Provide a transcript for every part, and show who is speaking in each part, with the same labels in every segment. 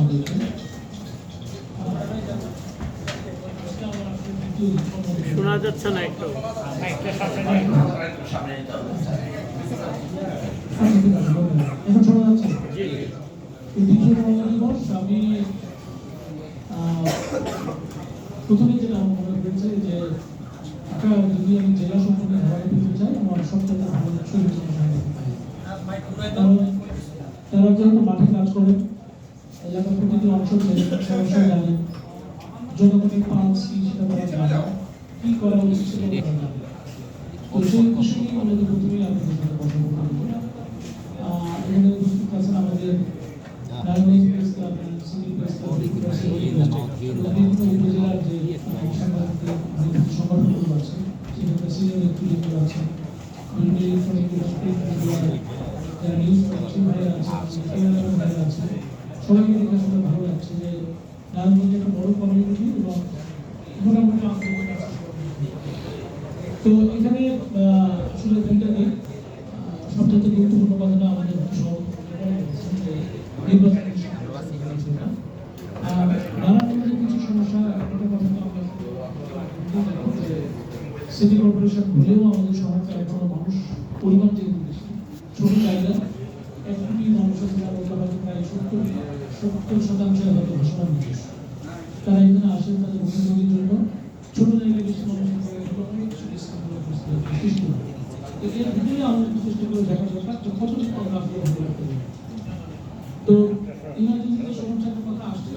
Speaker 1: আমাদেরকে
Speaker 2: শোনা যাচ্ছে না একটু।
Speaker 1: এখন শোনা যাচ্ছে দিবস আমি প্রথমে যেটা আমার মনে হয়েছে যে একটা যদি আমি জেলা সম্পর্কে ধারণা দিতে চাই আমার সবচেয়ে ভালো কারণ তারা যেহেতু মাঠে কাজ করেন এলাকার প্রতিটি অঞ্চল থেকে সমস্যা জানেন জনগণের পাঁচ কি সেটা তারা জানে কি করা উচিত সেটা তারা জানে তো সেই বিষয়ে আমাদের প্রথমেই আপনাদের সাথে কথা বলতে এখানে উপস্থিত আছেন আমাদের রাজনৈতিক press club civil press club বিভিন্ন উপজেলার যে সংগঠনগুলো আছে সেখানে নেতৃবৃন্দ আছে বিভিন্ন ইলেকট্রনিক যারা নিউজ ভাইরা আছে ভাইরা আছে সবাইকে দেখে আসলে ভালো লাগছে যে নারায়ণগঞ্জে একটা বড় কমিউনিটি এবং মোটামুটি তো এখানে আসলে দুইটা দিক। সবচেয়ে গুরুত্বপূর্ণ কথাটা আমাদের নারায়ণগঞ্জের কিছু সমস্যা একটা কথা তো আমরা সিটি কর্পোরেশন হলেও আমাদের শহরটা এখনও মানুষ পরিমাণ যেহেতু বেশি ছোট জায়গা প্রায় সত্তর সত্তর শতাংশ হয়তো তারা এখানে আসেন তাদের জন্য ছোট জায়গায় বেশি করে দেখা। তো কথা আমাদের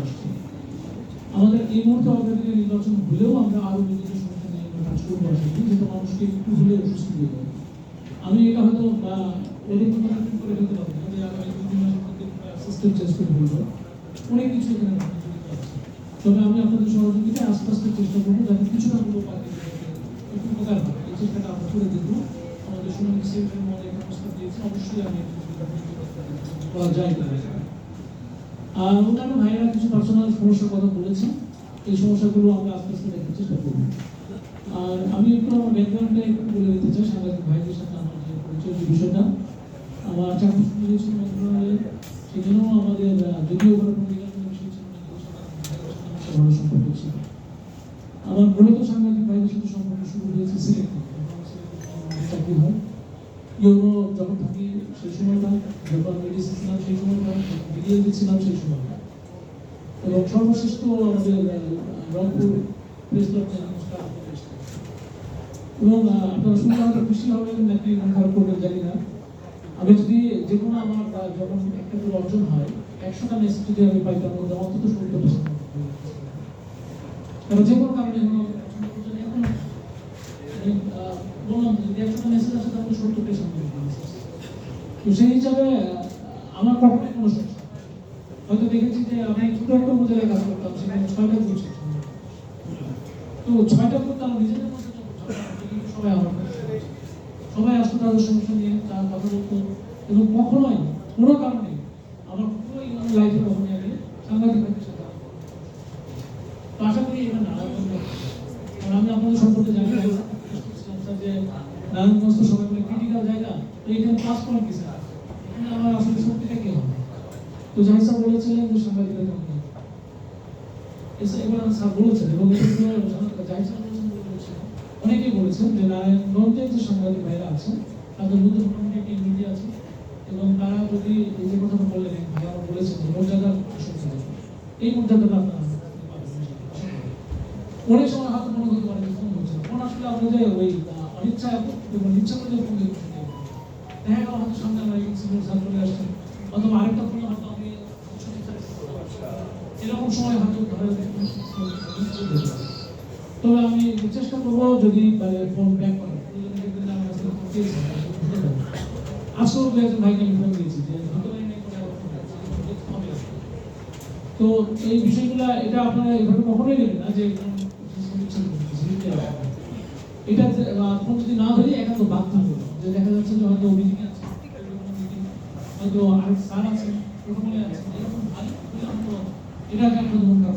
Speaker 1: আসছে আমাদের এই মুহূর্তে নির্বাচন হলেও আমরা আরও বিভিন্ন সমস্যা নিয়ে কাজ করব আসলে যেহেতু মানুষকে একটু হলেও সুস্থ দিয়ে দেবো আমি এটা হয়তো বা কথা করে ফেলতে পারব না। যে আগামী দুই তিন মাসের মধ্যে সিস্টেম চেঞ্জ করে ফেলব অনেক কিছু এখানে তবে আমি আপনাদের সহযোগিতায় আস্তে আস্তে চেষ্টা করব যাতে কিছুটা হলেও বাকি একটু উপকার হয়। এই চেষ্টাটা আমরা করে দেখব। আমাদের শুনানি সেন্টারের মধ্যে একটা প্রস্তাব দিয়েছে। অবশ্যই আমি কিনা। আর অন্যান্য ভাইয়েরা কিছু পার্সোনাল সমস্যার কথা বলেছেন। এই সমস্যাগুলো আমরা আস্তে আস্তে দেখার চেষ্টা করব। আর আমি একটু আমার ব্যাকগ্রাউন্ডটা একটু বলে দিতে চাই, সাংবাদিক ভাইদের সাথে আমার যে পরিচয়, যে বিষয়টা। আমার চাকরি মন্ত্রণালয়ে সেখানেও আমাদের যদিও আমার মূলত সাংবাদিক ভাইদের সাথে সম্পর্ক শুরু হয়েছে সিলেট চাকরি হয়। ইউরো যখন থাকি সেই সময়টা যখন মেডিসিন ছিলাম সেই সময়টা, বিডিএ ছিলাম সেই সময়টা। এবং সর্বশেষ আমাদের রংপুর প্রেস ক্লাব। এবং আপনারা শুনলে হয়তো খুশি হবেন নাকি মন খারাপ করবেন জানি না। আমি যদি যে কোনো আমার যখন একটা করে অর্জন হয় একশোটা মেসেজ যদি আমি পাই তার মধ্যে অন্তত সত্তরটা কারণ যে কোনো কারণে এখন আহ, বললাম যদি একশোটা মেসেজ সত্তরটাই শান্তি তো সেই হিসাবে আমার কখনোই কোনো সমস্যা হয়তো দেখেছি যে আমি ছোট একটা উপজেলায় কাজ করতাম সেখানে ছয়টা বুথ তো ছয়টা বুথ আমার নিজেদের মধ্যে তো ঝগড়া হতো, কিন্তু সবাই আমার সবাই আসতো তাদের সমস্যা নিয়ে তার কথা বলতো এবং কখনোই, কোনো কারণে আমার পুরো ইউনিয়ন লাইফে কখনোই আমি সমস্যা নেই। তো আশা করি এটা নারায়ণগঞ্জ কারণ আমি আপনাদের সম্পর্কে জানি যে নারায়ণগঞ্জ তো সবাই বলে ক্রিটিক্যাল জায়গা, তো এখানে পাঁচ পয়েন্ট কিছু এখানে আমার আসলে সত্যিটা কি হবে? তো জাহিদ স্যার বলেছিলেন যে এসে এবার স্যার বলেছেন এবং জাহিদ স্যার বলেছেন। অনেকেই বলেছেন যে নারায়ণগঞ্জের যে সাংবাদিক ভাইরা আছেন তাদের মধ্যে মোটামুটি একটা আছে এবং তারা যদি এই যে কথাটা বললেন এক ভাই আমার বলেছেন যে মর্যাদার প্রশংসা এই মর্যাদাটা আপনারা অনেক সময় হয়তো মনে হতে পারে যে ফোন হচ্ছে ফোন আসলে যে ওই অনিচ্ছা এবং ইচ্ছা করে ফোন দিয়ে দেখা গেল হয়তো সামনে আমার সিনিয়র স্যার চলে আসছেন অথবা আরেকটা ফোন হয়তো আমি এরকম সময় হয়তো ধরে তবে আমি চেষ্টা করব যদি ফোন ব্যাক করে প্রয়োজনে দেখবেন যে আমার কাছে ফোন পেয়েছি, বুঝতে পারব। আজকেও দু একজন ভাইকে আমি ফোন দিয়েছি যে। তো এই বিষয়গুলো এটা আপনারা এইভাবে কখনোই নেবেন না যে এটা ফোন যদি না ধরি একান্ত বাধ্য হবে যে দেখা যাচ্ছে যে হয়তো মিটিং আছে হয়তো আরেক স্যার আছে প্রোটোকলে আছে এরকম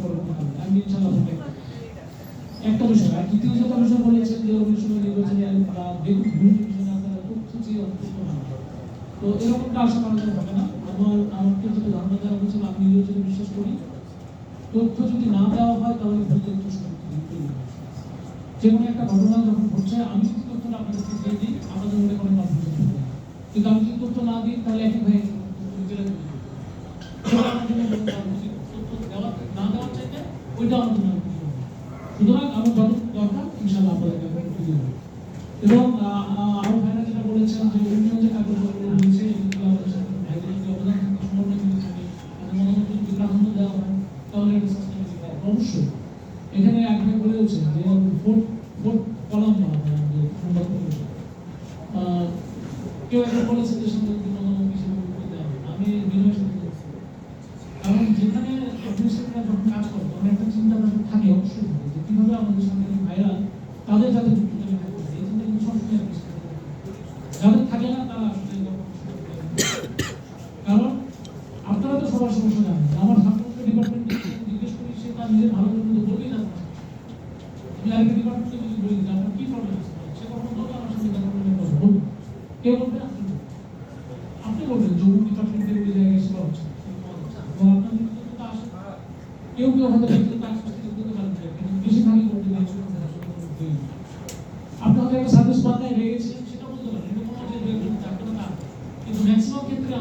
Speaker 1: করে কোনো আমি ইনশাআল্লাহ ফোন দেখব। একটা বিষয় আর দ্বিতীয় যেটা বিষয় বলেছেন যে ওই সময় নির্বাচনে বা বেগুন বিভিন্ন বিষয়ে আপনারা খুব খুশি অসন্তুষ্ট হন তো এরকমটা আশা করা যায় হবে না আমার আমাকে ধারণা দেওয়া হয়েছিল আমি নিজেও বিশ্বাস করি তথ্য যদি না দেওয়া হয় তাহলে ভুল তথ্য। যে কোনো একটা ঘটনা যখন ঘটছে আমি যদি তথ্যটা দিয়ে দিই মনে কিন্তু আমি যদি তথ্য না দিই তাহলে একই ভাই না চাইতে ওইটা আমার সুতরাং আমার যত দরকার দিয়ে দেবো। এবং আহ, আহ, আরও ভাইরা যেটা বলেছেন যে অন্য যে কাগজপত্র রয়েছে এগুলো আমাদের সাথে ভাইদের যদি অবদান থাকে সমন্বয় মিলে থাকে আমাদের মতামত যদি প্রাধান্য দেওয়া হয় তাহলে এটা সাস্টেনেবল হবে অবশ্যই এখানে এক ভাই বলেওছে যে ভোট ভোট কলাম না আমাদের সংবাদ পরিবেশন। আহ, কেউ একজন বলেছে যে সাংবাদিক মতামত হিসেবে উত্তর দেওয়া হবে। আমি বিনয়ের সাথে বলছি। কারণ যেখানে অ্যাডমিনিস্ট্রেটররা যখন কাজ করে তখন একটা চিন্তা ভাবনা থাকে অবশ্যই থাকে যে কীভাবে আমাদের সাংবাদিক ভাইরা তাদের যাতে যুক্ত করে রাখতে পারে। এই চিন্তা কিন্তু সবসময় administrator থাকে। যাদের থাকে না তারা আসলে এই ব্যাপারটা কারণ আপনারা তো সবার সমস্যা জানেন আমার ছাত্রদের ডিপার্টমেন্টে জিজ্ঞেস করি সে তার নিজের ভালো জন্য তো বলবেই না আমি আরেকটা ডিপার্টমেন্টে যদি বলি যে আপনার কি প্রবলেম আছে সে কখনো বলবে আমার সঙ্গে দেখা করলে কথা বলবে কেউ বলবে আপনি বলবেন। আপনি বলবেন যে অমুক ডিপার্টমেন্টে ওই জায়গায় সেবা হচ্ছে এবং আপনার নেতৃত্বে তো আসে কেউ কেউ হয়তো নেতৃত্বে আসে নেতৃত্বে তো পারেন কিন্তু বেশিরভাগই করতে পারছে আপনি হয়তো একটা সার্ভিস পাল্টায় রেগেছিলেন সেটা বলতে পারেন এটা কোনো যে একজন থাকতে না কিন্তু ম্যাক্সিমাম ক্ষেত্রে আপনারা যেটা বললেন যে গ্রাম হচ্ছে দেখে বলবেন এইরকম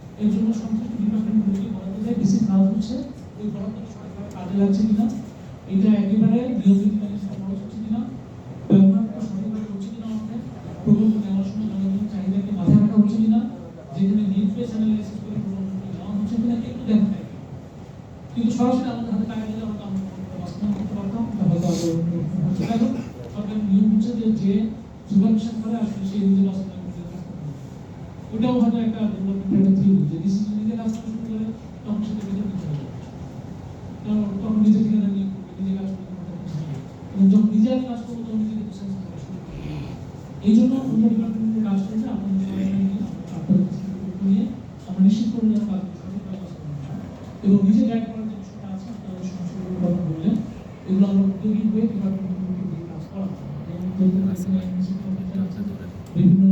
Speaker 1: এর জন্য সংশ্লিষ্ট ডিপার্টমেন্টগুলোকে বরাদ্দ দেয় ডিসির কাজ হচ্ছে ওই বরাদ্দ সরকার কাজে লাগছে কিনা, এটা একেবারে নিয়মিত ভাবে খরচ হচ্ছে কিনা ব্যবহারটা সঠিকভাবে হচ্ছে কিনা আমাদের, প্রকল্প নেওয়ার সময় জনগণের চাহিদাকে মাথায় রাখা হচ্ছে কিনা, যেখানে নিউজ পেস অ্যানালাইসিস করে প্রকল্পটি নেওয়া হচ্ছে কিনা, একটু দেখা যায় কিন্তু সরাসরি আমাদের হাতে টাকা দিলে হয়তো আমরা প্রকল্প বাস্তবায়ন করতে পারতাম তাহলে তো আরও হচ্ছে যাই হোক সরকারের নিয়ম হচ্ছে যে যে সুপারভিশন করে আসলে সেই নিজে বাস্তবায়ন করতে কাজ করতে হবে ওটাও হয়তো একটা ডেভেলপমেন্টের একটা থিওরি যে ডিসিশন নিজে কাজ করা শুরু করে তখন সেটা বেতন দিতে হবে কারণ তখন নিজে থেকে দাঁড়িয়ে করবে, নিজে কাজ করতে এবং যখন নিজে আমি কাজ করব তখন নিজেকে প্রশংসা করা শুরু করবে এই জন্য অন্য ডিপার্টমেন্টের কাজ করছে আপনাদের সবাই নিয়ে আমরা নিশ্চিত করব যেন কাজ এবং নিজে গাইড করার যে বিষয়টা আছে আপনারা সমস্যাগুলো কথা বললেন। এগুলো আমরা উদ্যোগী হয়ে ডিপার্টমেন্টগুলোকে দিয়ে কাজ করা আছে, অফিসার আছে, বিভিন্ন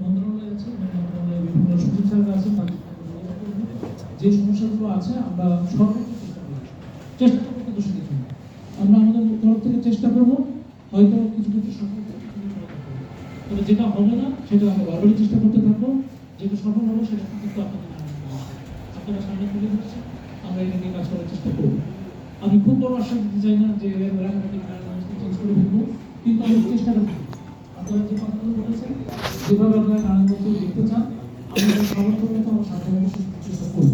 Speaker 1: মন্ত্রণালয় আছে মানে মন্ত্রণালয়ের বিভিন্ন সচিব স্যাররা করব। যে সমস্যাগুলো আছে আমরা সর্বোচ্চ চেষ্টা চেষ্টা করব কিন্তু আমরা আমাদের তরফ থেকে চেষ্টা করব, হয়তো কিছু কিছু সফল। তবে যেটা হবে না, সেটা আমরা বারবারই চেষ্টা করতে থাকব। যেটা সফল হবে, সেটা কিন্তু আপনাদের আপনারা সামনে তুলে ধরছেন আমরা এটা নিয়ে কাজ করার চেষ্টা করব। আমি খুব বড় আশ্বাস দিতে চাই না যে চেঞ্জ করে ফেলব, কিন্তু আমি চেষ্টা করব। আপনারা যে কথাগুলো বলেছেন, যেভাবে আপনারা নারায়ণগঞ্জ দেখতে চান, আমি তার সামর্থ্য মতো আমার সাধ্য চেষ্টা করব।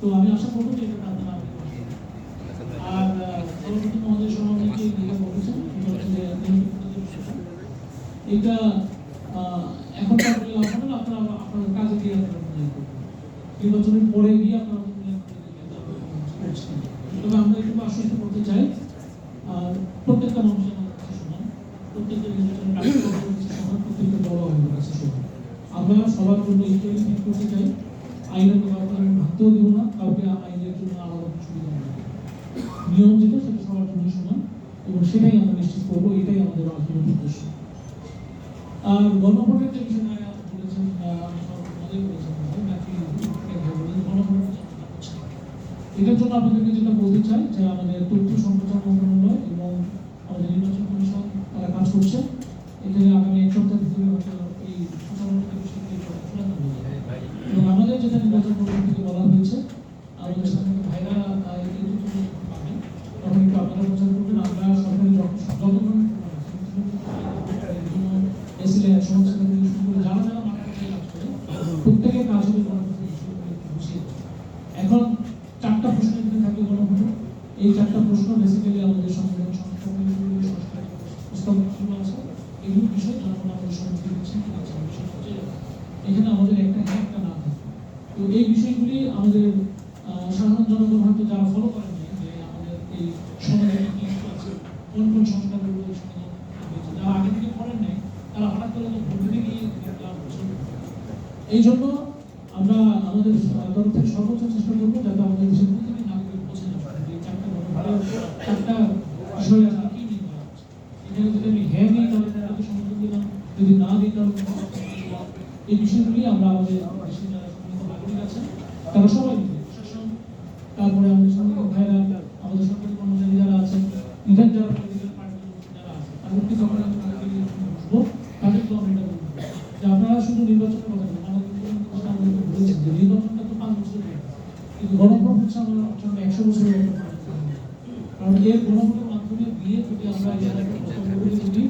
Speaker 1: তো আমি আশা করব যে এটা আপনারা আপনি করবেন। আর আহ, সভাপতি মহোদয় সভাপতিকে যেটা বলেছেন সেটা হচ্ছে যে নিরাপত্তার বিষয়টা। এটা আহ, এখন তো আপনি লাভ হবে না, আপনারা আপনাদের কাজে দিয়ে আপনারা মূল্যায়ন করবেন। নির্বাচনের পরে গিয়ে আপনারা মূল্যায়ন করে দেখবেন যে আপনারা কোনো কিছু করছেন। তবে আমরা একটু আশ্বস্ত করতে চাই আর প্রত্যেকটা মানুষের আমাদের কাছে সমান প্রত্যেকটা নির্বাচনের কার্যক্রম সমান প্রত্যেকটা দল আমাদের কাছে আমরা সবার জন্য ইকুয়ালি ঠিক করতে চাই। আইনের আমি ভাবতেও দেবো না, কাউকে আইনের জন্য আলাদা কোনো নেই নিয়ম যেটা, সেটা সবার জন্য সমান, এবং সেটাই আমরা নিশ্চিত করব, এটাই আমাদের আলটিমেট উদ্দেশ্য। আর গণভোটের যে বিষয় বলেছেন বলেছেন। এটার জন্য আপনাদেরকে যেটা বলতে চাই, যে আমাদের তথ্য সম্প্রচার মন্ত্রণালয় এবং আমাদের নির্বাচন কমিশন তারা কাজ করছে। এখানে সপ্তাহ হয়তো এই এবং আমাদের যেটা নির্বাচন কমিশন থেকে বলা হয়েছে আমাদের সাধারণত ভাইরা এই যখন পাবেন তখন একটু আপনারা প্রচার করবেন আমরা সরকারি যত যত এসিলে সমস্যা থেকে শুরু করে যারা যারা প্রত্যেকের কাজ হবে এখন চারটা প্রশ্ন এখানে থাকবে গণভোটে। এই চারটা প্রশ্ন বেসিক্যালি এগুলো বিষয় জনগণ আমাদের একটা হ্যাঁ একটা না তো এই বিষয়গুলি আমাদের সাধারণ জনগণ হয়তো যারা ফলো করেন যে আমাদের এই সমাজে কি কোন কোন সংস্কারগুলো যারা আগে থেকে করেন নাই, তারা হঠাৎ করে তো ভোট দিতে গিয়ে এই জন্য আমরা আমাদের তরফ থেকে সর্বোচ্চ চেষ্টা করব যাতে আমাদের দেশের প্রতিটি নাগরিক পৌঁছে যাবে এই চারটা ভালো চারটা বিষয় আসলে কি নিয়ে করা হচ্ছে এখানে যদি আমি হ্যাঁ দিই তাহলে তাদেরকে সমর্থন দিলাম যদি না দিই তাহলে সমর্থন দিলাম। এই বিষয়গুলি আমরা আমাদের দেশের যারা সম্মানিত নাগরিক আছেন তারা সবাই মিলে প্রশাসন তারপরে আমাদের সম্মানিত ভাইরা আমাদের সরকারি কর্মচারী যারা আছেন ইভেন যারা পলিটিক্যাল পার্টির যারা আছে তাদেরকে যখন আমি তাদেরকে বসবো তাদেরকেও আমরা এটা বলব যে আপনারা শুধু নির্বাচনের কথা বলেন আমাদের প্রধানমন্ত্রী আমাদেরকে বলেছেন যে নির্বাচনটা তো পাঁচ বছর হয়ে গেছে। কিন্তু গণভোট হচ্ছে আমার জন্য একশো বছরের একটা প্রয়োজন। কারণ মাধ্যমে দিয়ে যদি আমরা যদি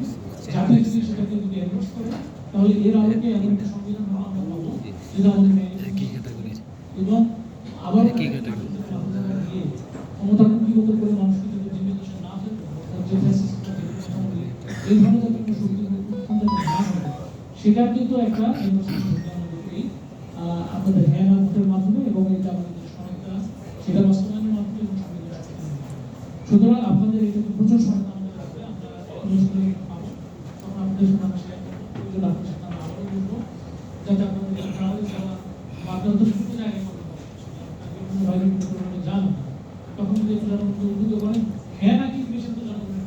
Speaker 1: জাতি যদি সেটাকে যদি অ্যাডজাস্ট করে তাহলে এর আলোকে এমন একটা সংবিধান আমরা পাবো যেটা আমাদের। এবং আবার ক্ষমতা কুক্ষিগত করে মানুষকে যদি জিম্মেদারি না বলে, এই ধরনের যাতে কোনো শক্তি না হয়, সেটার কিন্তু একটা আমাদের হ্যাঁ না মাধ্যমে এবং এটা আমাদের সেটা বাস্তবায়নের মাধ্যমে। সুতরাং আপনাদের এটা প্রচুর সহায়তা আমাদের লাগবে আমরা অনুষ্ঠানে পাবো করব প্রয়োজন আপনাদের সাথে আমরা জানো তখন যদি উদ্বুদ্ধ করেন হ্যাঁ নাকি বেশি তো জনগণের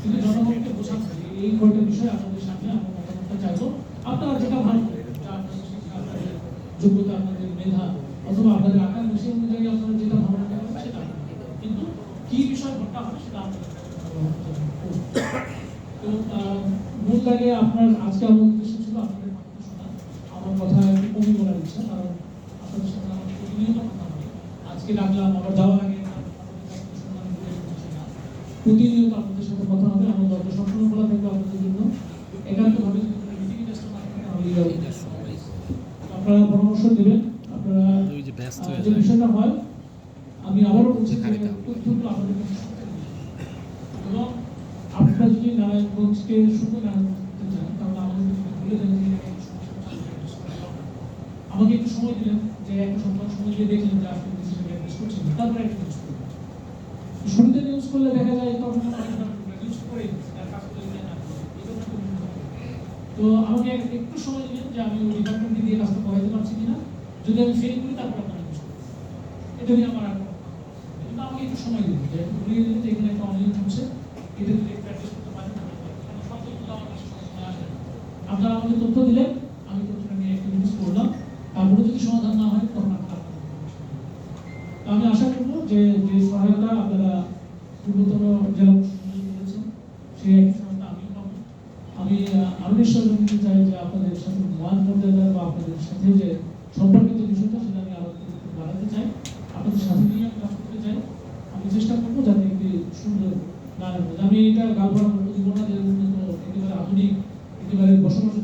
Speaker 1: কিন্তু জনগণকে হবে, এই কয়টা বিষয় আপনাদের সামনে আমরা মতামতটা চাইব আপনারা যেটা ভালো যোগ্যতা আপনাদের মেধা অথবা আপনাদের আকার বিষয় অনুযায়ী আপনারা যেটা ভালো কিন্তু কি বিষয় আপনাদের তো মূল জায়গায় আপনার আজকে আমার উদ্দেশ্য ছিল আপনাদের কথা শোনা আমার কথা একটু কমই বলার ইচ্ছা কারণ আপনাদের সাথে আমার প্রতিনিয়ত কথা হয় আজকে ডাকলাম আবার যাওয়ার আগে। প্রতিনিয়ত আপনাদের সাথে কথা হবে আমার দরজা সবসময় খোলা থাকবে আপনাদের জন্য একান্তভাবে। আপনারা পরামর্শ দেবেন আপনারা
Speaker 3: যে হয়ে।
Speaker 1: বিষয়টা হয় আমি আবারও বলছি তথ্যগুলো আপনাদের কাছে এবং আপনারা যদি নারায়ণগঞ্জকে করতে চান তাহলে আমাদের বলে আমাকে একটু সময় দিলেন, যে একটা সপ্তাহ সময় দিয়ে দেখলেন যে আপনি তারপরে শুরুতে নিউজ করলে দেখা যায় তখন না। তো আমাকে এক- একটু সময় দিলেন যে আমি ওই ডিপার্টমেন্টকে দিয়ে কাজটা করাইতে পারছি কিনা। যদি আমি ফেল করি, তারপর আপনার নিউজ এটা নিয়ে আমার। কিন্তু আমাকে একটু সময় দিন যে এখানে একটা অনিয়ম হচ্ছে এটা যদি। আপনারা আমাকে তথ্য দিলেন আমি তথ্যটা নিয়ে একটু নিউজ করলাম। তারপরে যদি সমাধান না হয়, তখন আমি আশা করব যে যে সহায়তা আপনারা পূর্বতন জেলা চাই যে আপনাদের সাথে মান মর্যাদা বা আপনাদের সাথে যে সম্পর্কিত বিষয়টা, সেটা আমি আরও বাড়াতে চাই। আপনাদের সাথে নিয়ে কাজ করতে চাই। আমি চেষ্টা করব যাতে একটি সুন্দর আমি এটা গালভরা বলব না যে একেবারে আধুনিক একেবারে বসবাস